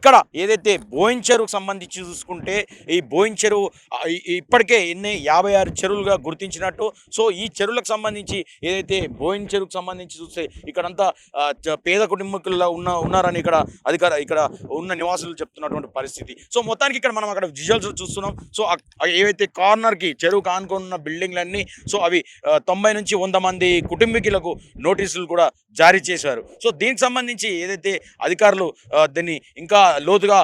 ఇక్కడ ఏదైతే బోయిన్ చెరువుకు సంబంధించి చూసుకుంటే ఈ బోయిన్ చెరువు ఇప్పటికే ఎన్ని యాభై ఆరు చెరువులుగా గుర్తించినట్టు. సో ఈ చెరువులకు సంబంధించి ఏదైతే బోయిన్ చెరువుకు సంబంధించి చూస్తే ఇక్కడంతా పేద కుటుంబకుల్లో ఉన్న ఉన్నారని ఇక్కడ అధికార ఇక్కడ ఉన్న నివాసులు చెప్తున్నటువంటి పరిస్థితి. సో మొత్తానికి ఇక్కడ మనం అక్కడ విజువల్స్ చూస్తున్నాం. సో ఏవైతే కార్నర్కి చెరువు కానుకొని ఉన్న బిల్డింగ్లన్నీ సో అవి తొంభై నుంచి వంద మంది కుటుంబీకులకు నోటీసులు కూడా జారీ చేశారు. సో దీనికి సంబంధించి ఏదైతే అధికారులు దీన్ని ఇంకా లోతుగా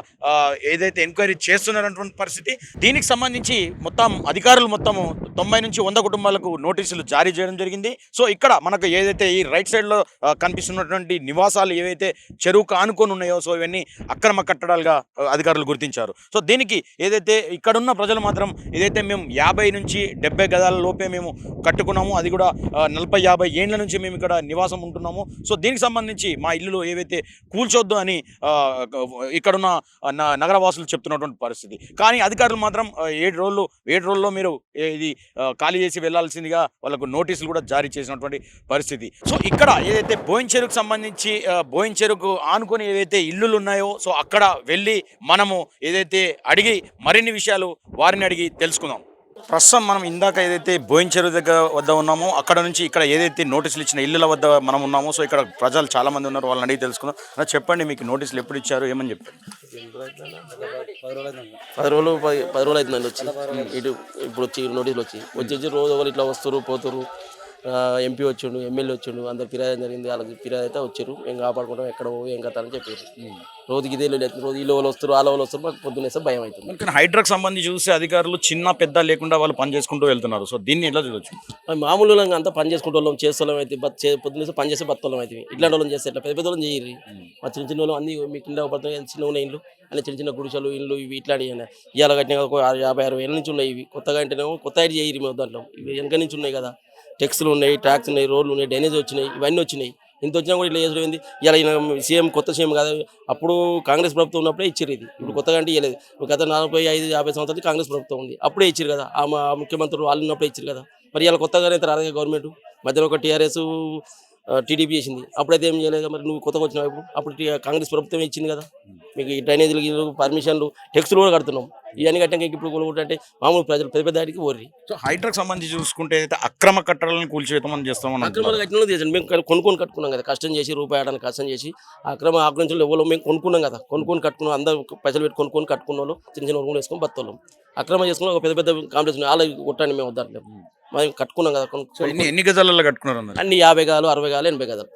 ఏదైతే ఎంక్వైరీ చేస్తున్నారన్నటువంటి పరిస్థితి. దీనికి సంబంధించి మొత్తం అధికారులు మొత్తము తొంభై నుంచి వంద కుటుంబాలకు నోటీసులు జారీ చేయడం జరిగింది. సో ఇక్కడ మనకు ఏదైతే ఈ రైట్ సైడ్లో కనిపిస్తున్నటువంటి నివాసాలు ఏవైతే చెరువుకు ఆనుకొని ఉన్నాయో సో ఇవన్నీ అక్రమ కట్టడాలుగా అధికారులు గుర్తించారు. సో దీనికి ఏదైతే ఇక్కడున్న ప్రజలు మాత్రం ఏదైతే మేము యాభై నుంచి డెబ్బై గదాల లోపే మేము కట్టుకున్నాము అది కూడా నలభై యాభై ఏండ్ల నుంచి మేము ఇక్కడ నివాసం ఉంటున్నాము. సో దీనికి సంబంధించి మా ఇల్లులో ఏవైతే కూల్చొద్దు అని ఇక్కడున్న నగరవాసులు చెప్తున్నటువంటి పరిస్థితి. కానీ అధికారులు మాత్రం ఏడు రోజులు ఏడు రోజుల్లో మీరు ఇది ఖాళీ చేసి వెళ్ళాల్సిందిగా వాళ్ళకు నోటీసులు కూడా జారీ చేసినటువంటి పరిస్థితి. సో ఇక్కడ ఏదైతే బోయిన్ చెరుకు సంబంధించి బోయిన్ చెరుకు ఆనుకొని ఏదైతే ఇల్లులు ఉన్నాయో సో అక్కడ వెళ్ళి మనము ఏదైతే అడిగి మరిన్ని విషయాలు వారిని అడిగి తెలుసుకుందాం. ప్రస్తుతం మనం ఇందాక ఏదైతే బోయిన్ చెరువు దగ్గర వద్ద ఉన్నామో అక్కడ నుంచి ఇక్కడ ఏదైతే నోటీసులు ఇచ్చిన ఇల్లుల వద్ద మనం ఉన్నామో సో ఇక్కడ ప్రజలు చాలా మంది ఉన్నారు వాళ్ళని అడిగి తెలుసుకున్నాం అలా చెప్పండి మీకు నోటీసులు ఎప్పుడు ఇచ్చారు ఏమని చెప్పండి పది రోజులు పది పది రోజులు అవుతుందండి వచ్చి. ఇటు ఇప్పుడు వచ్చి నోటీసులు వచ్చి. వచ్చేసి రోజు ఒకరు ఇట్లా వస్తారు పోతారు ఎంపీ వచ్చిండు ఎమ్మెల్యే వచ్చిండు అందరు ఫిర్యాదు జరిగింది వాళ్ళకి ఫిర్యాదు అయితే వచ్చారు. మేము కాపాడుకుంటాం ఎక్కడ పోవు ఏం కథ అని చెప్పారు. రోజుకి ఇదే లేదు రోజు వీళ్ళు వాళ్ళు వస్తారు వాళ్ళ వాళ్ళు వస్తారు మాకు పొద్దున్నేస్తే భయం అవుతుంది. కానీ హైడ్రాక్ సంబంధించి చూస్తే అధికారులు చిన్న పెద్ద లేకుండా వాళ్ళు పని చేసుకుంటూ వెళ్తున్నారు. సో దీన్ని ఎట్లా చూడొచ్చు? మామూలుగా అంతా పని చేసుకుంటే వాళ్ళం చేస్తాం అయితే బత్ చే పొద్దున్నేస్తే పని చేస్తే బత్తలం అయితే. ఇట్లాంటి వాళ్ళని చేస్తే ఎట్లా? పెద్ద పెద్ద వాళ్ళని చేయరు. మా చిన్న చిన్న వాళ్ళు అన్ని మీ కింద పడుతున్నాయి చిన్న ఉన్న ఇండ్లు అన్ని చిన్న చిన్న గుడిసెలు ఇండ్లు ఇవి ఇట్లాంటివి ఇవాళ కట్టిన యాభై అరవై ఏళ్ళ నుంచి ఉన్నాయి ఇవి. కొత్తగా అంటేనేమో కొత్త ఐడి చేయరు మేము దాంట్లో. ఇవి వెనక నుంచి ఉన్నాయి కదా. టెక్స్లు ఉన్నాయి ట్రాక్స్ ఉన్నాయి రోడ్లు ఉన్నాయి డ్రైనేజ్ వచ్చినాయి ఇవన్నీ వచ్చినాయి. ఇంత వచ్చినా కూడా ఇట్లా చేసుడు ఏంది? ఇలా ఈయన సీఎం కొత్త సీఎం కాదు. అప్పుడు కాంగ్రెస్ ప్రభుత్వం ఉన్నప్పుడే ఇచ్చారు ఇది. ఇప్పుడు కొత్తగా అంటే ఇవ్వలేదు గత నలభై ఐదు యాభై సంవత్సరాలు కాంగ్రెస్ ప్రభుత్వం ఉంది. అప్పుడే ఇచ్చారు కదా. ఆ మా ముఖ్యమంత్రులు వాళ్ళు ఉన్నప్పుడే ఇచ్చారు కదా. మరి ఇలా కొత్తగానే రాదు గవర్నమెంట్? మధ్యలో ఒక టీఆర్ఎస్ టీడీపీ చేసింది. అప్పుడైతే ఏం చేయలేదు మరి? నువ్వు కొత్తగా వచ్చినావు ఇప్పుడు? అప్పుడు కాంగ్రెస్ ప్రభుత్వం ఇచ్చింది కదా. మీకు ఈ డ్రైనేజీలు పర్మిషన్లు టెక్స్లు కూడా కడుతున్నాం. ఇవన్నీ కట్టాక ఇప్పుడు అంటే మామూలు ప్రజలు పెద్ద పెద్ద వాటికి ఓర్రి సో హైడ్రాక్ సంబంధించి చూసుకుంటే ఏదైతే అక్రమ కట్టడాలను కూల్చివేతమని చేస్తామని కట్టిన వాళ్ళు చేసాను మేము కొనుక్కొని కట్టుకున్నాం కదా. కష్టం చేసి రూపాయి కష్టం చేసి అక్రమ ఆక్రమించలు ఎవరో మేము కొనుక్కున్నాం కదా. కొనుక్కొని కట్టుకున్నాం. అందరూ పైసలు పెట్టి కొనుక్కొని కట్టుకున్న వాళ్ళు చిన్న చిన్న రూములు వేసుకొని బతోళ్ళం అక్రమం చేసుకుని ఒక పెద్ద పెద్ద కాంప్లెక్స్ ఉన్నాయి. వాళ్ళకి కొట్టండి మేము వద్దాంట్లో మేము. కట్టుకున్నాం కదా. ఎన్ని గజాలలో కట్టుకున్నారు అన్ని యాభై గాలు అరవై గాలు ఎనభై గదాలు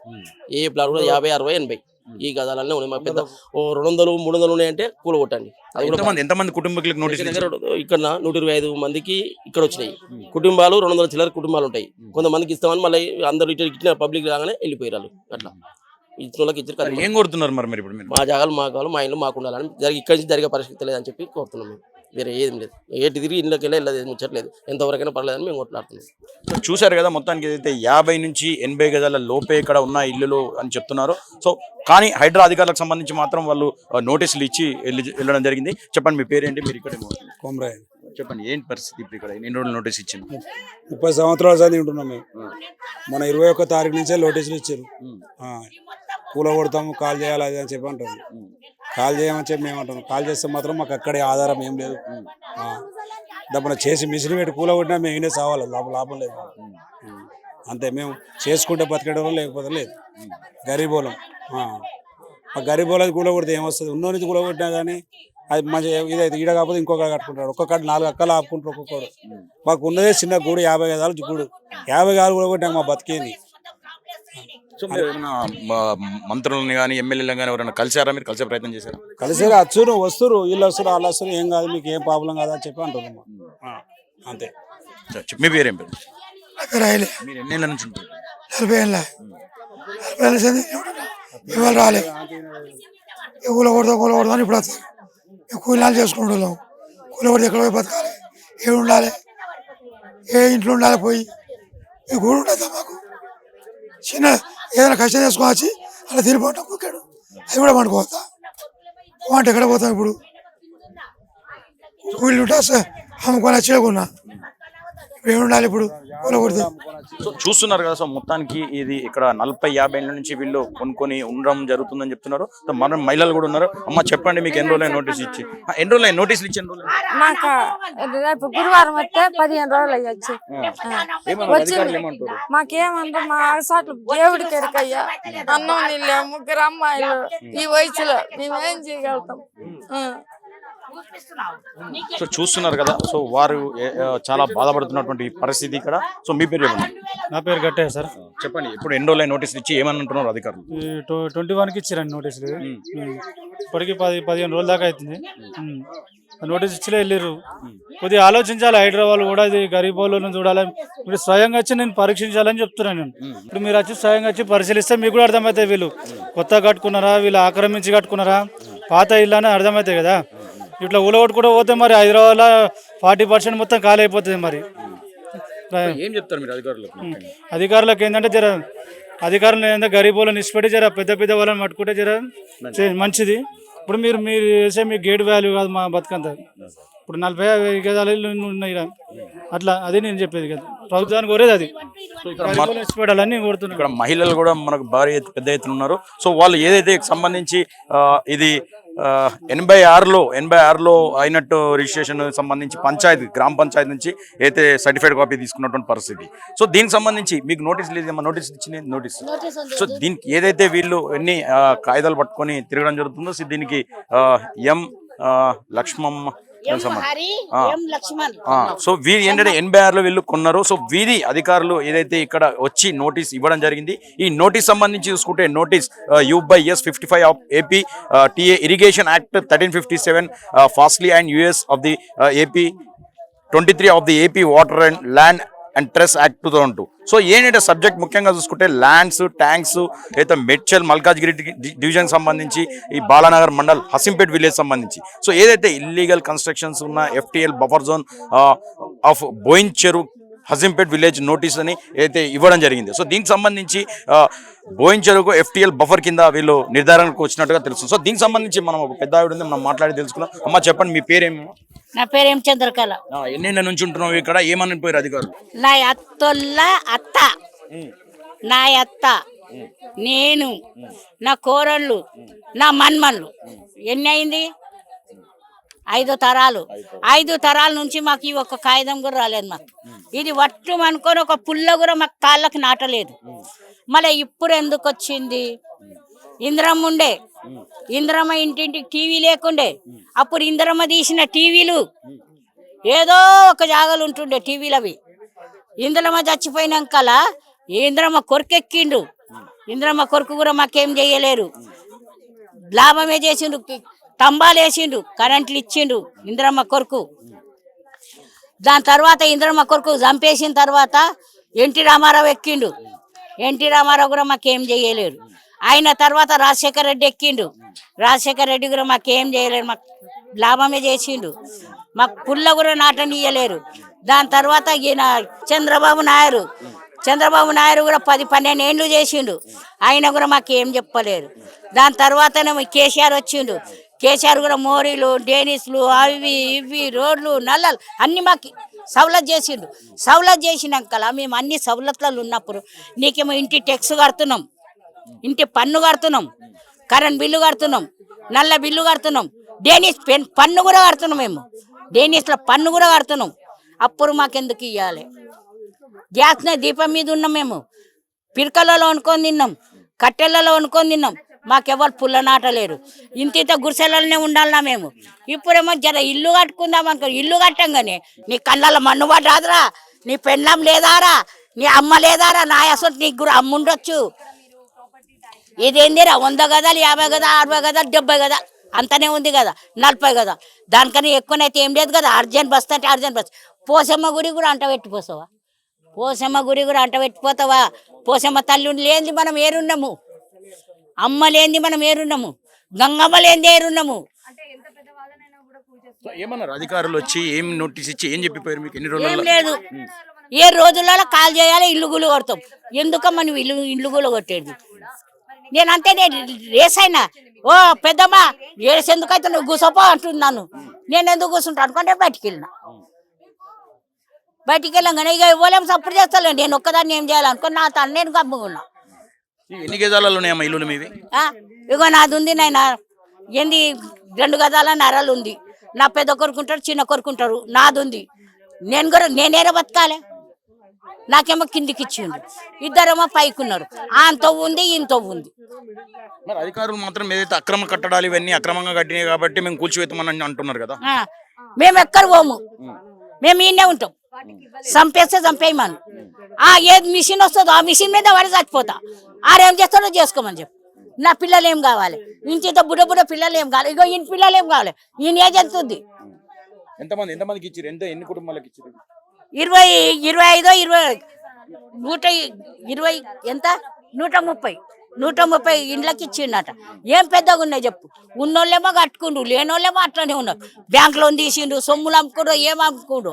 ఏ ప్లాట్ కూడా యాభై అరవై ఎనభై. ఈ గదాలన్నీ ఉన్నాయి. మా పెద్ద ఓ రెండు వందలు మూడు వందలు ఉన్నాయంటే కూల కొట్టండి. ఎంతమంది ఎంతమంది కుటుంబీకులకు దగ్గర ఇక్కడ నూట ఇరవై ఐదు మందికి ఇక్కడ వచ్చినాయి. కుటుంబాలు రెండు వందల చిల్లర కుటుంబాలు ఉంటాయి. కొంతమందికి ఇస్తామని మళ్ళీ అందరూ ఇటు ఇట్లా పబ్లిక్ రాగానే వెళ్ళిపోయారు అట్లా. ఇచ్చిన వాళ్ళకి ఇచ్చారు? ఏం కోరుతున్నారు మరి మీరు ఇప్పుడు మా జాగాలు మా కావాలి మా ఇల్లు మాకు ఉండాలని జరిగి ఇక్కడి నుంచి జరిగే పరిస్థితి లేదని చెప్పి కోరుతున్నాం మేము. వేరే ఏం లేదు. ఏటి తిరిగి ఇళ్ళకి వెళ్ళి వెళ్ళదు ముచ్చట్లేదు. ఎంతవరకైనా పర్లేదని మేము కొట్లాడుతున్నాం. సో చూశారు కదా మొత్తానికి ఏదైతే యాభై నుంచి ఎనభై గజాల లోపే ఇక్కడ ఉన్న ఇల్లులు అని చెప్తున్నారు. సో కానీ హైడ్రా అధికారులకు సంబంధించి మాత్రం వాళ్ళు నోటీసులు ఇచ్చి వెళ్ళి- వెళ్ళడం జరిగింది. చెప్పండి మీ పేరేంటి? మీరు ఇక్కడ కొమరాయి. చెప్పండి ఏంటి పరిస్థితి ఇప్పుడు ఇక్కడ? ఎన్ని రోజులు నోటీస్ ఇచ్చింది? ముప్పై సంవత్సరాల సార్ ఉంటున్నాం మేము. మన ఇరవై ఒక్క తారీఖు నుంచే నోటీసులు ఇచ్చారు. కూల కొడతాము కాల్ చేయాలి అది అని చెప్పి అంటారు. కాల్ చేయమని చెప్పి మేము అంటాం కాల్ చేస్తే మాత్రం మాకు అక్కడే ఆధారం ఏం లేదు. దప్పన చేసి మిషన్ పెట్టి కూల కొట్టినా మేము ఈయనే సావాలి. లాభం లాభం లేదు. అంతే మేము చేసుకుంటే బతికేటోళ్ళం లేకపోతే లేదు. గరీబోళం ఆ. గరీబోళ్ళది కూల కొడితే ఏమొస్తుంది? ఉన్నో నుంచి కూల కొట్టినా కానీ అది మంచి ఇదైతే ఈడ కాకపోతే ఇంకొక కట్టుకుంటాడు. ఒక్కొక్కటి నాలుగు అక్కలు ఆపుకుంటారు ఒక్కొక్కడు. మాకు ఉన్నదే చిన్న గూడు యాభై గదాలు గూడు. యాభై గాలు కూడా కొట్టాక మా బతికేది. సో మీరు ఏమైనా మ- మంత్రులని కానీ ఎమ్మెల్యేలను కానీ ఎవరైనా కలిసారా మీరు? కలిసే ప్రయత్నం చేశారా? కలిసి వచ్చురు వస్తురు వీళ్ళు వస్తారు వాళ్ళు వస్తారు ఏం కాదు మీకు ఏం ప్రాబ్లం కాదు అని చెప్పి అంటున్నాం ఆ, అంతే. మీ పేరేం పేరు? రాయలే. మీరు ఎన్నేళ్ళ నుంచి ఉంటారు? నలభై ఏళ్ళ. నలభై ఏళ్ళ సంది ఇవాళ రాలే. కూల కొడతా కూల కొడతా అని ఇప్పుడు వస్తారు. మేము కూలీనాలు చేసుకునే వాళ్ళం కూల కొడితే ఎక్కడ పోయి బతకాలి? ఏ ఉండాలి? ఏ ఇంట్లో ఉండాలి పోయి? ఈ గూడు ఉండదా మాకు చిన్న ఏదైనా కష్టం చేసుకోవచ్చు అలా తిరిగిపోతాం కుక్కాడు అది కూడా పండుకోవద్దా అంటే ఎక్కడ పోతాం ఇప్పుడు? వీళ్ళు అమ్ముకొని వచ్చేకున్నా ఉండాలి ఇప్పుడు? చూస్తున్నారు కదా సో మొత్తానికి ఇది ఇక్కడ నలభై యాభై ఏళ్ళ నుంచి వీళ్ళు కొనుక్కొని ఉండడం జరుగుతుందని చెప్తున్నారు. సో మన మహిళలు కూడా ఉన్నారు. అమ్మ చెప్పండి మీకు ఎన్ని రోజులు నోటీస్ ఇచ్చి? ఎన్ని రోజులు నోటీసులు ఇచ్చి ఎన్ని మాకు రేపు గురువారం వస్తే పదిహేను రోజులు అయ్యొచ్చు. ఏమంటారు? మాకేమంటారు మా అగసాట్లు దేవుడికి ఎరకయ్యా అన్నం నీళ్ళే ముగ్గురు అమ్మాయిలు ఈ వయసులో మేమేం చేయగలుగుతాం? ఆ. సో చూస్తున్నారు కదా సో వారు చాలా బాధపడుతున్నటువంటి పరిస్థితి ఇక్కడ. సో మీ పేరు చెప్పండి. నా పేరు గట్టే సార్. చెప్పండి ఇప్పుడు ఎన్ని రోజులు నోటీసులు ఇచ్చి ఏమని అంటున్నారు అధికారులు ట్వంటీ వన్కి ఇచ్చారండి నోటీసులు. ఇప్పటికి పది పదిహేను రోజుల దాకా అవుతుంది నోటీస్ ఇచ్చిలే వెళ్ళారు కొద్దిగా ఆలోచించాలి హైదరాబాద్ కూడా ఇది గరీబ్ వాళ్ళని చూడాలి మీరు స్వయంగా వచ్చి నేను పరీక్షించాలని చెప్తున్నాను నేను. ఇప్పుడు మీరు వచ్చి స్వయంగా వచ్చి పరిశీలిస్తే మీకు కూడా అర్థమవుతాయి వీళ్ళు. కొత్త కట్టుకున్నారా వీళ్ళు ఆక్రమించి కట్టుకున్నారా? పాత ఇల్లు అని అర్థమవుతాయి కదా. ఇట్లా ఊలగొట్టు కూడా పోతే మరి హైదరాబాద్లో ఫార్టీ పర్సెంట్ మొత్తం ఖాళీ అయిపోతుంది మరి. ఏం చెప్తారు మీరు అధికారులకు అధికారులకు ఏంటంటే జర అధికారులు ఏంటంటే గరీబ్ వాళ్ళని ఇష్టపెట్టి జర పెద్ద పెద్ద వాళ్ళని పట్టుకుంటే జర మంచిది. ఇప్పుడు మీరు మీరు వేసే మీ గేట్ వాల్యూ కాదు మా బతుకంతా. ఇప్పుడు నలభై ఇల్లు ఉన్నాయి. అట్లా అది నేను చెప్పేది కదా. ప్రభుత్వానికి కోరేది అది. నేను కోరుతున్నాను ఇక్కడ మహిళలు కూడా మనకు భారీ పెద్ద ఎత్తున ఉన్నారు. సో వాళ్ళు ఏదైతే సంబంధించి ఇది ఎనభై ఆరులో ఎనభై ఆరులో అయినట్టు రిజిస్ట్రేషన్ సంబంధించి పంచాయతీ గ్రామ పంచాయతీ నుంచి అయితే సర్టిఫైడ్ కాపీ తీసుకున్నటువంటి పరిస్థితి. సో దీనికి సంబంధించి మీకు నోటీస్ లేదు నోటీస్. ఇచ్చిన నోటీస్ సో దీనికి ఏదైతే వీళ్ళు ఎన్ని కాగితాలు పట్టుకొని తిరగడం జరుగుతుందో సో దీనికి ఎం లక్ష్మమ్మ సో వీరి ఏంటంటే ఎనభై ఆరులో వీళ్ళు కొన్నారు. సో వీరి అధికారులు ఏదైతే ఇక్కడ వచ్చి నోటీస్ ఇవ్వడం జరిగింది ఈ నోటీస్ సంబంధించి చూసుకుంటే notice U by S fifty five of AP TA irrigation act thirteen fifty seven fastly and US of the AP twenty three of the AP water and land and trees act two thousand two. So ఏంటంటే subject ముఖ్యంగా చూసుకుంటే lands tanks అయితే Medchal Malkajgiri division సంబంధించి ఈ Balanagar mandal Hasimpet village సంబంధించి. So ఏదైతే illegal constructions ఉన్న FTL buffer zone of Boin చెరువు హజింపేట్ విలేజ్ నోటీస్ అని అయితే ఇవ్వడం జరిగింది. సో దీనికి సంబంధించి ఆ, బోయిన్ చెరుకు ఎఫ్టిఎల్ బఫర్ కింద వీళ్ళు నిర్ధారణకు వచ్చినట్టుగా తెలుసు సో దీనికి సంబంధించి మనం ఒక పెద్ద ఆవిడ ఉంది మనం మాట్లాడి తెలుసుకుందాం. అమ్మ చెప్పండి మీ పేరేమో? నా పేరేం చంద్రకళ. ఎన్నెండ నుంచి ఉంటున్నావు ఇక్కడ? ఏమని పోయారు అధికారులు? నా అత్తొల్ల అత్త. నా అత్త. నేను నా కోరళ్ళు నా మన్మన్లు. ఎన్ని అయింది? ఐదు తరాలు. ఐదు తరాల. నుంచి మాకు ఈ ఒక్క కాగితం కూడా రాలేదు మాకు. ఇది వట్టు అనుకొని ఒక పుల్ల కూడా మాకు కాళ్ళకి నాటలేదు. మళ్ళీ ఇప్పుడు ఎందుకు వచ్చింది? ఇంద్రమ్మ ఉండే. ఇంద్రమ్మ ఇంటింటికి టీవీ లేకుండే. అప్పుడు ఇంద్రమ్మ తీసిన టీవీలు ఏదో ఒక జాగాలు ఉంటుండే టీవీలు అవి ఇంద్రమ్మ చచ్చిపోయినాకలా ఇంద్రమ్మ కొరకెక్కిండు. ఇంద్రమ్మ కొరకు కూడా మాకేం చేయలేరు. లాభమే చేసిండు. స్తంభాలు వేసిండు కరెంట్లు ఇచ్చిండు ఇంద్రమ్మ కొరకు. దాని తర్వాత ఇంద్రమ్మ కొరకు చంపేసిన తర్వాత ఎన్టీ రామారావు ఎక్కిండు. ఎన్టీ రామారావు కూడా మాకేం చేయలేరు. ఆయన తర్వాత రాజశేఖర రెడ్డి ఎక్కిండు. రాజశేఖర రెడ్డి కూడా మాకేం చేయలేరు మాకు లాభమే చేసిండు. మాకు పుల్ల కూడా నాటనీయలేరు. దాని తర్వాత ఈయన చంద్రబాబు నాయుడు. చంద్రబాబు నాయుడు కూడా పది పన్నెండు ఏండ్లు చేసిండు. ఆయన కూడా మాకు ఏం చెప్పలేరు. దాని తర్వాతనే కేసీఆర్ వచ్చిండు. కేసీఆర్ కూడా మోరీలు డేనిస్లు అవి ఇవి రోడ్లు నల్లలు అన్ని మాకు సవలత్ చేసిండు. సవలత్ చేసినాకలా మేము అన్ని సవలత్లలో ఉన్నప్పుడు నీకేమో ఇంటి టెక్స్ కడుతున్నాం ఇంటి పన్ను కడుతున్నాం కరెంట్ బిల్లు కడుతున్నాం నల్ల బిల్లు కడుతున్నాం డేనిస్ పెన్ పన్ను కూడా కడుతున్నాం మేము. డేనిస్లో పన్ను కూడా కడుతున్నాం. అప్పుడు మాకెందుకు ఇవ్వాలి గ్యాస్ దీపం మీద ఉన్నాం మేము. పిరకలలో వండుకొని తిన్నాం కట్టెలలో వండుకొని తిన్నాం. మాకెవరు పుల్ల నాటలేరు ఇంత ఇంత గుడిసెలలోనే ఉండాలన్నా మేము? ఇప్పుడేమో జర ఇల్లు కట్టుకుందాం అనుకో ఇల్లు కట్టంగానే నీ కళ్ళ మన్ను పడ్డాదిరా నీ పెండ్లం లేదారా? నీ అమ్మ లేదారా? నా అసలు నీకు కూడా అమ్మ ఉండొచ్చు. ఇదేందిరా? వంద గదాలు యాభై గదా అరవై గదాలు డెబ్బై గదా అంతనే ఉంది కదా నలభై గదా దానికన్నా ఎక్కువనైతే ఏం లేదు కదా అర్జెంట్ బస్ అంటే అర్జెంట్ బస్. పోసమ్మ గుడి కూడా అంట పెట్టిపోసావా? పోసమ్మ గుడి కూడా అంట పెట్టిపోతావా? పోసమ్మ తల్లి లేనిది మనం ఏరున్నాము అమ్మ లేనిది మనం ఏరున్నాము గంగమ్మ లేనిది ఏరున్నాము ఏమన్నారు? అధికారులు వచ్చి ఏం నోటీస్ ఇచ్చి ఏం చెప్పిపోయారు మీకు? ఎన్ని ఏం రోజులు లేదు. ఏ రోజులలో కాల్ చేయాలి ఇల్లు గులు కొడతాం. ఎందుకమ్మా నువ్వు ఇల్లు ఇల్లు గులు కొట్టేది? నేను అంతే నేను రేస్ అయినా ఓ పెద్దమ్మా ఏడ్స్ ఎందుకైతే నువ్వు కూసోపో అంటున్నాను నేను ఎందుకు కూర్చుంటా అనుకుంటే బయటికి వెళ్ళిన. బయటికి వెళ్ళంగానే ఇక ఇవ్వలేము సపోర్ట్ చేస్తాను నేను ఒక్కదాన్ని ఏం చేయాలనుకో నా తను నేను గమ్ముకున్నా ఎన్ని గజాలలో ఉన్నాయమ్మా ఇల్లులు మీవి? ఆ, ఇగో నాది ఉంది నాయన. ఏంది రెండు గదాల నరలు ఉంది. నా పెద్ద కొరుకుంటారు చిన్న కొరుకుంటారు నాది ఉంది. నేను కూడా నేనేరా బతకాలే? నాకేమో కిందికి ఇచ్చిండు. ఇద్దరేమో పైకున్నారు. అంత ఉంది ఇంత ఉంది. మరి అధికారులు మాత్రం ఏదైతే అక్రమ కట్టడాలు ఇవన్నీ అక్రమంగా కట్టినాయి కాబట్టి మేము కూల్చివేతామని అంటున్నారు కదా? ఆ, మేము ఎక్కడ పోము? మేము ఈయనే ఉంటాం. చంపేస్తే చంపేయమను. ఆ ఏది మిషన్ వస్తుందో ఆ మిషన్ మీద వాడి చచ్చిపోతా. ఆరేం చేస్తాడో చేసుకోమని చెప్పు. నా పిల్లలు ఏం కావాలి ఇంత బుడ్డ బుడ్డ పిల్లలు ఏం కావాలి? ఇగో ఈయన పిల్లలు ఏం కావాలి? ఈయన ఏజ్ ఎంత ఉంది? ఎంతమంది ఎంతమందికి ఇచ్చారు ఎంత ఎన్ని కుటుంబాలకు ఇచ్చారు ఇరవై ఇరవై ఐదో ఇరవై నూట ఇరవై ఎంత? నూట ముప్పై. నూట ముప్పై ఇండ్లకి ఇచ్చిండట ఏం పెద్దగా ఉన్నాయి చెప్పు? ఉన్నోళ్ళేమో కట్టుకుండు లేనోళ్ళేమో అట్లనే ఉన్నారు. బ్యాంకులో తీసిండు సొమ్ములు అమ్ముకుండు ఏం అమ్ముకుండు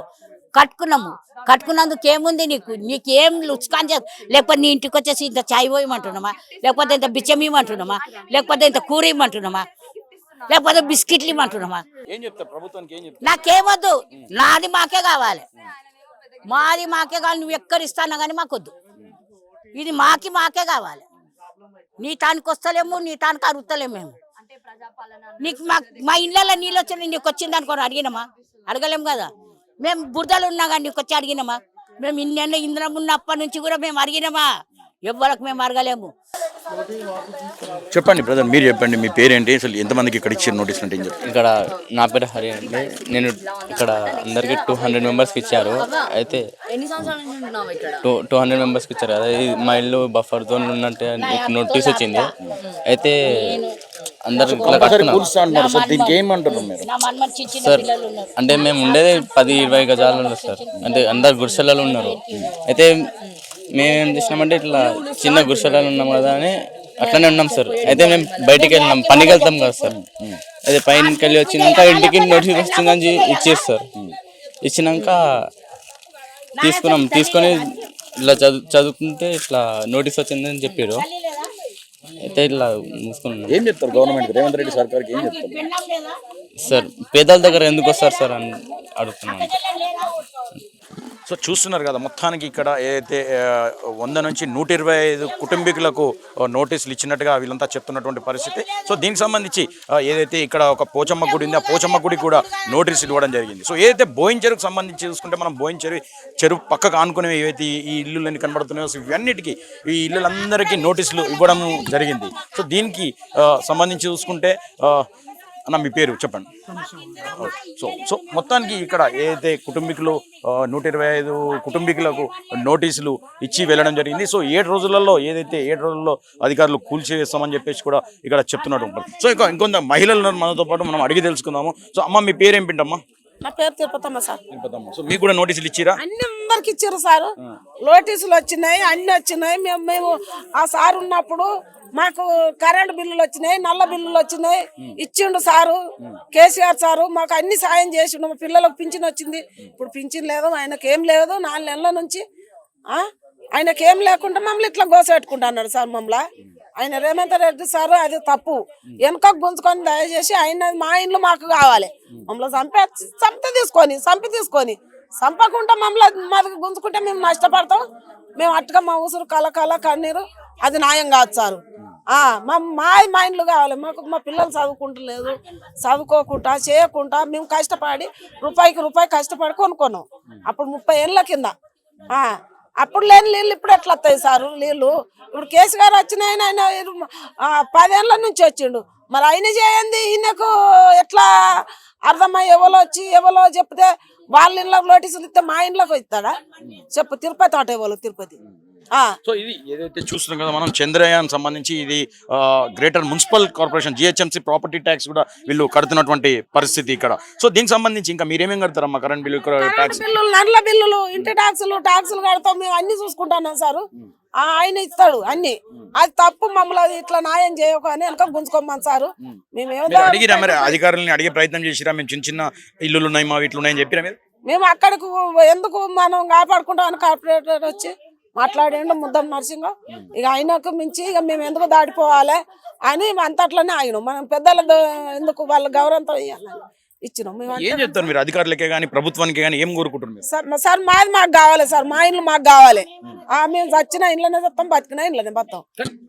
కట్టుకున్నాము. కట్టుకున్నందుకు ఏముంది నీకు? నీకు ఏం లుచ్చుకాని చేస్తా? లేకపోతే నీ ఇంటికి వచ్చేసి ఇంత చాయ్ పోయమంటున్నామా? లేకపోతే ఇంత బిచ్చం ఇవ్వమంటున్నామా? లేకపోతే ఇంత కూర ఇవ్వమంటున్నామా? లేకపోతే బిస్కెట్లు ఇవ్వమంటున్నామా? ఏం చెప్తారు ప్రభుత్వానికి ఏం చెప్తారు నాకేమొద్దు. నాది మాకే కావాలి. మాది మాకే కావాలి. నువ్వు ఎక్కడ ఇస్తానా కానీ మాకొద్దు. ఇది మాకి మాకే కావాలి. నీ తానికి వస్తలేము నీ తానికి అరుగుతలేము మేము. నీకు మా మా ఇళ్ళల్లో నీళ్ళు వచ్చిన నీకు వచ్చింది అనుకోని అడిగినమా? అడగలేము కదా. మేము బురదలు ఉన్నా కానీ నీకు వచ్చి అడిగినమా? మేము ఇన్నెన్న ఇంద్రం ఉన్నప్పటి నుంచి కూడా మేము అడిగినమా? ఎవ్వరికి మేము అడగలేము. చెప్పండి బ్రదర్ మీరు చెప్పండి మీ పేరేంటి? అసలు ఎంతమందికి ఇక్కడ ఇచ్చారు నోటీసులు అంటే ఇక్కడ నా పేరు హరి అండి. నేను ఇక్కడ అందరికి టూ హండ్రెడ్ మెంబర్స్కి ఇచ్చారు. అయితే ఎన్ని సంవత్సరాల నుంచి ఉంటున్నావు ఇక్కడ టూ టూ హండ్రెడ్ మెంబర్స్కి ఇచ్చారు. అదే మా ఇల్లు బఫర్ జోన్ ఉన్నట్టే నోటీస్ వచ్చింది. అయితే సార్ అంటే మేము ఉండేది పది ఇరవై గజాలు ఉన్నారు సార్. అంటే అందరు గుడిసెలలో ఉన్నారు. అయితే మేము ఏం చేసినామంటే ఇట్లా చిన్న గుడిసెలలో ఉన్నాం కదా అని అట్లనే ఉన్నాం సార్. అయితే మేము బయటికి వెళ్ళినాం. పనికి వెళ్తాం కదా సార్. అయితే పైనకి వెళ్ళి వచ్చినాక ఇంటికి నోటీస్ వచ్చిందని ఇచ్చేసి సార్. ఇచ్చినాక తీసుకున్నాం. తీసుకొని ఇట్లా చదువు చదువుకుంటే ఇట్లా నోటీస్ వచ్చిందని చెప్పారు అయితే ఇట్లా మూసుకున్నాం ఏం చెప్తారు గవర్నమెంట్ రేవంత్ రెడ్డి సర్కార్కి ఏం చెప్తారు? సార్ పేదల దగ్గర ఎందుకు వస్తారు సార్ అని అడుగుతున్నాను. సో చూస్తున్నారు కదా మొత్తానికి ఇక్కడ ఏదైతే వంద నుంచి నూట ఇరవై ఐదు కుటుంబీకులకు నోటీసులు ఇచ్చినట్టుగా వీళ్ళంతా చెప్తున్నటువంటి పరిస్థితి. సో దీనికి సంబంధించి ఏదైతే ఇక్కడ ఒక పోచమ్మ గుడి ఉంది ఆ పోచమ్మ గుడి కూడా నోటీసులు ఇవ్వడం జరిగింది. సో ఏదైతే బోయిన్ చెరువుకు సంబంధించి చూసుకుంటే మనం బోయిన్ చెరువు చెరువు పక్కకు ఆనుకునే ఏవైతే ఈ- ఇల్లులన్నీ కనబడుతున్నాయో సో ఇవన్నిటికీ ఈ ఇల్లులందరికీ నోటీసులు ఇవ్వడం జరిగింది. సో దీనికి సంబంధించి చూసుకుంటే అన్న మీ పేరు చెప్పండి. సో సో మొత్తానికి ఇక్కడ ఏదైతే కుటుంబీకులు నూట ఇరవై ఐదు కుటుంబీకులకు నోటీసులు ఇచ్చి వెళ్ళడం జరిగింది. సో ఏడు రోజులలో ఏదైతే ఏడు రోజుల్లో అధికారులు కూల్చివేస్తామని చెప్పేసి కూడా ఇక్కడ చెప్తున్నట్టు ఉంటారు సో ఇంకా ఇంకొంత మహిళలు ఉన్నారు మనతో పాటు మనం అడిగి తెలుసుకుందాము. సో అమ్మ మీ పేరు ఏం పిండమ్మా నా పేరు తిరుపతమ్మ సార్. సో మీకు కూడా నోటీసులు ఇచ్చిరా? అందరికి ఇచ్చారు సార్. నోటీసులు వచ్చినాయి అన్ని వచ్చినాయి. మేము మేము ఆ సార్ ఉన్నప్పుడు మాకు కరెంట్ బిల్లులు వచ్చినాయి నల్ల బిల్లులు వచ్చినాయి. ఇచ్చిండు సారు కేసీఆర్ సారు. మాకు అన్ని సాయం చేసిండు. మా పిల్లలకు పింఛన్ వచ్చింది. ఇప్పుడు పింఛన్ లేదు ఆయనకి ఏం లేదు. నాలుగు నెలల నుంచి ఆయనకి లేకుండా మమ్మల్ని ఇట్లా గోసెట్టుకుంటా అన్నాడు సార్ మమ్మల్ని. ఆయన రేవంత్ రెడ్డి సార్ అది తప్పు. వెనక గుంజుకొని దయచేసి ఆయన మా ఇండ్లు మాకు కావాలి. మమ్మల్ని చంపే చంపి తీసుకొని చంపి తీసుకొని. చంపకుండా మమ్మల్ని మాది గుంజుకుంటే మేము నష్టపడతాం. మేము అట్టుగా మా ఊసురు కల కల కన్నీరు అది న్యాయం కాదు సార్. మా మా మా ఇండ్లు కావాలి. మాకు మా పిల్లలు చదువుకుంటలేదు చదువుకోకుండా చేయకుండా మేము కష్టపడి రూపాయికి రూపాయి కష్టపడి కొనుక్కున్నాం. అప్పుడు ముప్పై ఏళ్ళ కింద. అప్పుడు లేని నీళ్ళు ఇప్పుడు ఎట్లా వస్తాయి సారు? నీళ్ళు? ఇప్పుడు కేసు గారు వచ్చిన ఆయన ఆయన పదేళ్ళ నుంచి వచ్చిండు. మరి ఆయన చేయండి ఈయనకు ఎట్లా అర్థమై ఎవరో వచ్చి ఎవరో చెప్తే వాళ్ళ ఇంట్లోకి నోటీసులు ఇస్తే మా ఇంట్లోకి ఇస్తాడా? చెప్పు తిరుపతి తోట ఎవరు తిరుపతి. సో ఇది ఏదైతే చూస్తున్నాం కదా మనం చంద్రయాన్ సంబంధించి ఇది greater municipal corporation GHMC property tax కూడా వీళ్ళు కడుతున్నటువంటి పరిస్థితి ఇక్కడ. సో దీనికి సంబంధించి ఇంకా మీరేమేం కడతారమ్మా? కరెంట్ బిల్లు ట్యాక్స్ బిల్లులు నల్ల బిల్లులు ఇంటి ట్యాక్సులు ట్యాక్సులు కడతాం మేము అన్ని చూసుకుంటున్నాం సారు. ఆ, ఆయన ఇస్తాడు అన్ని. అది తప్పు మమ్మల్ని ఇట్లా న్యాయం చేయకు అని వెనక గుంజుకోమని సారు. మేమేమో అడిగిరా మరి? అధికారులని అడిగే ప్రయత్నం చేసిరా? మేము చిన్న చిన్న ఇల్లులు ఉన్నాయి మా ఇట్లు ఉన్నాయని చెప్పిరా మీరు? మేము అక్కడికి ఎందుకు మనం కాపాడుకుంటామని కార్పొరేటర్ వచ్చి? మాట్లాడిండు ముద్దం నర్సింగ్ ఇక ఆయనకు మించి ఇక మేము ఎందుకు దాడిపోవాలి? అని అంతట్లోనే ఆయన. మనం పెద్దల ఎందుకు వాళ్ళ గౌరవంతో ఇవ్వాలని ఇచ్చినాం. మేము ఏం చెప్తారు మీరు? అధికారులకే కానీ ప్రభుత్వానికి కానీ ఏం కోరుకుంటారు మీరు? సార్ సార్ మాది మాకు కావాలి సార్. మా ఇల్లు మాకు కావాలి. ఆ, మేము చచ్చిన ఇంట్లోనే చస్తాం బతికిన ఇంట్లోనే బతాం.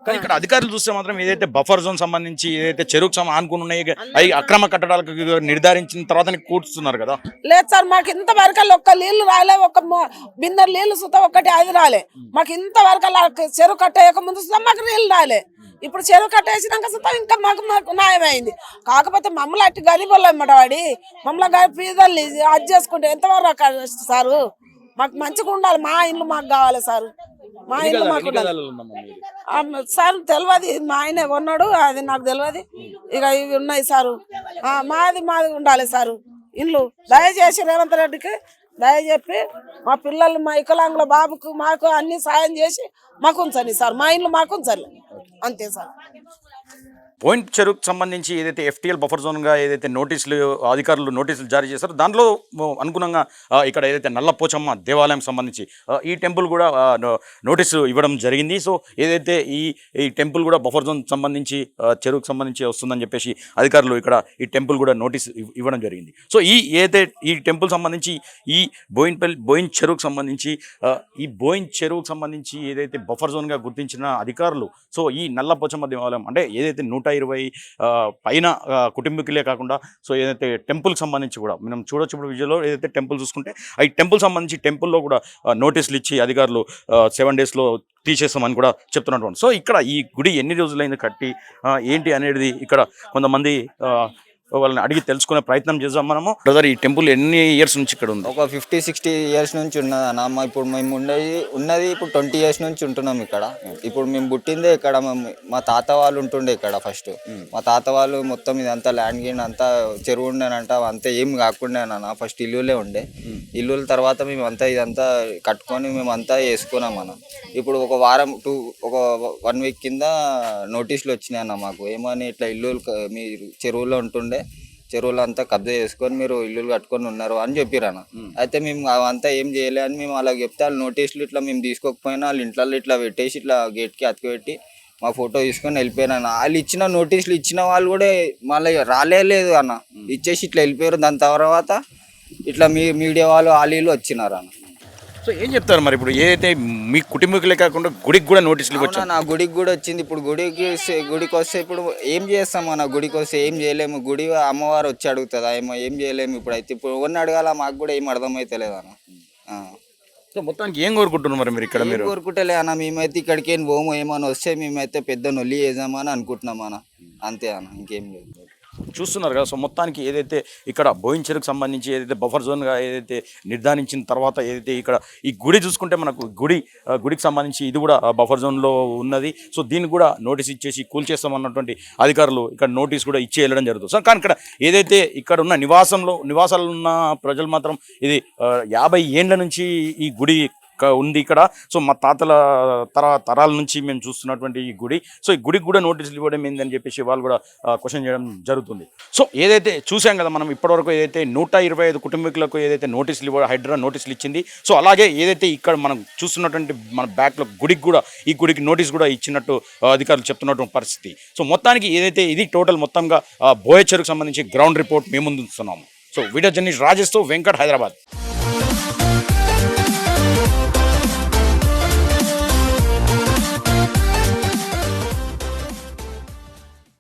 కానీ ఇక్కడ అధికారులు చూస్తే మాత్రం ఏదైతే బఫర్ జోన్ సంబంధించి ఏదైతే చెరుకు ఆనుకుని ఉన్నాయి అవి అక్రమ కట్టడాలకు నిర్ధారించిన తర్వాతనే కూర్చున్నారు కదా? లేదు సార్ మాకు ఇంత వరకల్లా ఒక్క నీళ్ళు రాలే ఒక మొ- బిందె నీళ్ళు సుతా ఒక్కటి అది రాలే. మాకు ఇంత వరకల్లా చెరువు కట్టేయక ముందు మాకు నీళ్ళు రాలే. ఇప్పుడు చెరువు కట్టేసినాక సుతా ఇంకా మాకు మాకు న్యాయమైంది. కాకపోతే మమ్మల్ని అట్టి గరీబుల్లో వాడి. మమ్మల్ని పీదల్ని అది చేసుకుంటే ఎంతవరకు సారు? మాకు మంచిగా ఉండాలి. మా ఇల్లు మాకు కావాలి సార్. మా ఇల్లు మాకు సార్ తెలియదు మా ఆయన కొన్నాడు. అది నాకు తెలియదు ఇక ఇవి ఉన్నాయి సారు. మాది మాది ఉండాలి సారు. ఇల్లు. దయచేసి రేవంత్ రెడ్డికి దయచెప్పి మా పిల్లలు మా వికలాంగుల బాబుకు మాకు అన్ని సాయం చేసి మాకు ఉంచండి సార్. మా ఇల్లు మాకు ఉంచాలి అంతే సార్. పాయింట్ చెరుకు సంబంధించి ఏదైతే ఎఫ్టీఎల్ బఫర్ జోన్గా ఏదైతే నోటీసులు అధికారులు నోటీసులు జారీ చేశారో దాంట్లో అనుగుణంగా ఇక్కడ ఏదైతే నల్లపోచమ్మ దేవాలయం సంబంధించి ఈ టెంపుల్ కూడా నోటీసు ఇవ్వడం జరిగింది. సో ఏదైతే ఈ ఈ టెంపుల్ కూడా బఫర్ జోన్ సంబంధించి చెరువుకు సంబంధించి వస్తుందని చెప్పేసి అధికారులు ఇక్కడ ఈ టెంపుల్ కూడా నోటీస్ ఇవ్వడం జరిగింది. సో ఈ ఏదైతే ఈ టెంపుల్ సంబంధించి ఈ బోయిన్పల్లి బోయిన్ చెరువుకు సంబంధించి ఈ బోయిన్ చెరువుకు సంబంధించి ఏదైతే బఫర్ జోన్గా గుర్తించిన అధికారులు సో ఈ నల్లపోచమ్మ దేవాలయం అంటే ఏదైతే నూట ఇరవై పైన కుటుంబీకులే కాకుండా సో ఏదైతే టెంపుల్కి సంబంధించి కూడా మనం చూడొచ్చు ఇప్పుడు విజయలో ఏదైతే టెంపుల్ చూసుకుంటే ఆ ఈ టెంపుల్ సంబంధించి టెంపుల్లో కూడా నోటీసులు ఇచ్చి అధికారులు సెవెన్ డేస్లో తీసేస్తామని కూడా చెప్తున్నటువంటి సో ఇక్కడ ఈ గుడి ఎన్ని రోజులైంది కట్టి ఏంటి అనేది ఇక్కడ కొంతమంది వాళ్ళని అడిగి తెలుసుకునే ప్రయత్నం చేద్దాం మనము. బ్రదర్ ఈ టెంపుల్ ఎన్ని ఇయర్స్ నుంచి ఇక్కడ ఉంది? ఒక ఫిఫ్టీ సిక్స్టీ ఇయర్స్ నుంచి ఉన్నది అన్న. మా ఇప్పుడు మేము ఉండేది ఉన్నది ఇప్పుడు ట్వంటీ ఇయర్స్ నుంచి ఉంటున్నాం ఇక్కడ. ఇప్పుడు మేము పుట్టిందే ఇక్కడ మా తాత వాళ్ళు ఉంటుండే ఇక్కడ ఫస్ట్ మా తాత వాళ్ళు మొత్తం ఇదంతా ల్యాండ్ గీన్ అంతా చెరువు ఉండేనంట అంతా ఏం కాకుండా అన్న. ఫస్ట్ ఇల్లులే ఉండే. ఇల్లుల తర్వాత మేము అంతా ఇదంతా కట్టుకొని మేము అంతా వేసుకున్నాం అన్న. ఇప్పుడు ఒక వారం టూ ఒక వన్ వీక్ కింద నోటీసులు వచ్చినాయి అన్న మాకు. ఏమని ఇట్లా ఇల్లు మీరు చెరువులో ఉంటుండే చెరువులు అంతా కబ్జా చేసుకొని మీరు ఇల్లులు కట్టుకొని ఉన్నారు అని చెప్పిరన్న అయితే మేము అవంతా ఏం చేయలే అని మేము అలా చెప్తే వాళ్ళు నోటీసులు ఇట్లా మేము తీసుకోకపోయినా వాళ్ళ ఇంట్లో ఇట్లా పెట్టేసి ఇట్లా గేట్కి అతికిపెట్టి మా ఫోటో తీసుకొని వెళ్ళిపోయాను వాళ్ళు ఇచ్చిన నోటీసులు ఇచ్చిన వాళ్ళు కూడా మళ్ళీ రాలేదు అన్న. ఇచ్చేసి ఇట్లా వెళ్ళిపోయారు. దాని తర్వాత ఇట్లా మీ మీడియా వాళ్ళు వాళ్ళు వీళ్ళు వచ్చినారు అన్న సో ఏం చెప్తారు మరి ఇప్పుడు? ఏదైతే మీ కుటుంబీకులే కాకుండా గుడికి కూడా నోటీసులు వచ్చాయి? నా గుడికి కూడా వచ్చింది. ఇప్పుడు గుడికి గుడికి వస్తే ఇప్పుడు ఏం చేస్తాం మన గుడికి వస్తే ఏం చేయలేము. గుడి అమ్మవారు వచ్చి అడుగుతుందా ఏమో ఏం చేయలేము ఇప్పుడు అయితే ఇప్పుడు ఎవరిని అడగాల? మాకు కూడా ఏం అర్థమైతే లేదన్న ఆ. సో మొత్తానికి ఏం కోరుకుంటున్నారు మరి మీరు ఇక్కడ మీరు? కోరుకుంటలే అన్న మేమైతే ఇక్కడికి ఏం పోము. ఏమని వస్తే మేమైతే పెద్ద నొల్లి వేసామని అనుకుంటున్నాం అన్న. అంతే అన్న ఇంకేం లేదు. చూస్తున్నారు కదా. సో మొత్తానికి ఏదైతే ఇక్కడ బోయించెరుకు సంబంధించి ఏదైతే బఫర్ జోన్గా ఏదైతే నిర్ధారించిన తర్వాత ఏదైతే ఇక్కడ ఈ గుడి చూసుకుంటే మనకు గుడి గుడికి సంబంధించి ఇది కూడా బఫర్ జోన్లో ఉన్నది. సో దీనికి కూడా నోటీస్ ఇచ్చేసి కూల్చేస్తామన్నటువంటి అధికారులు ఇక్కడ నోటీస్ కూడా ఇచ్చి వెళ్ళడం జరుగుతుంది. సో కానీ ఇక్కడ ఏదైతే ఇక్కడ ఉన్న నివాసంలో నివాసాలు ఉన్న ప్రజలు మాత్రం ఇది యాభై ఏండ్ల నుంచి ఈ గుడి ఉంది ఇక్కడ. సో మా తాతల తర తరాల నుంచి మేము చూస్తున్నటువంటి ఈ గుడి. సో ఈ గుడికి కూడా నోటీసులు ఇవ్వడం ఏందని చెప్పేసి వాళ్ళు కూడా క్వశ్చన్ చేయడం జరుగుతుంది. సో ఏదైతే చూసాం కదా మనం ఇప్పటివరకు ఏదైతే నూట ఇరవై ఐదు కుటుంబీకులకు ఏదైతే నోటీసులు ఇవ్వ హైడ్రా నోటీసులు ఇచ్చింది. సో అలాగే ఏదైతే ఇక్కడ మనం చూస్తున్నటువంటి మన బ్యాక్లో గుడికి కూడా ఈ గుడికి నోటీస్ కూడా ఇచ్చినట్టు అధికారులు చెప్తున్నటువంటి పరిస్థితి. సో మొత్తానికి ఏదైతే ఇది టోటల్ మొత్తంగా బోయచెరుకు సంబంధించి గ్రౌండ్ రిపోర్ట్ మేము ముందుస్తున్నాము సో వీడియో జర్నలిస్ట్ రాజేష్తో వెంకట్ హైదరాబాద్.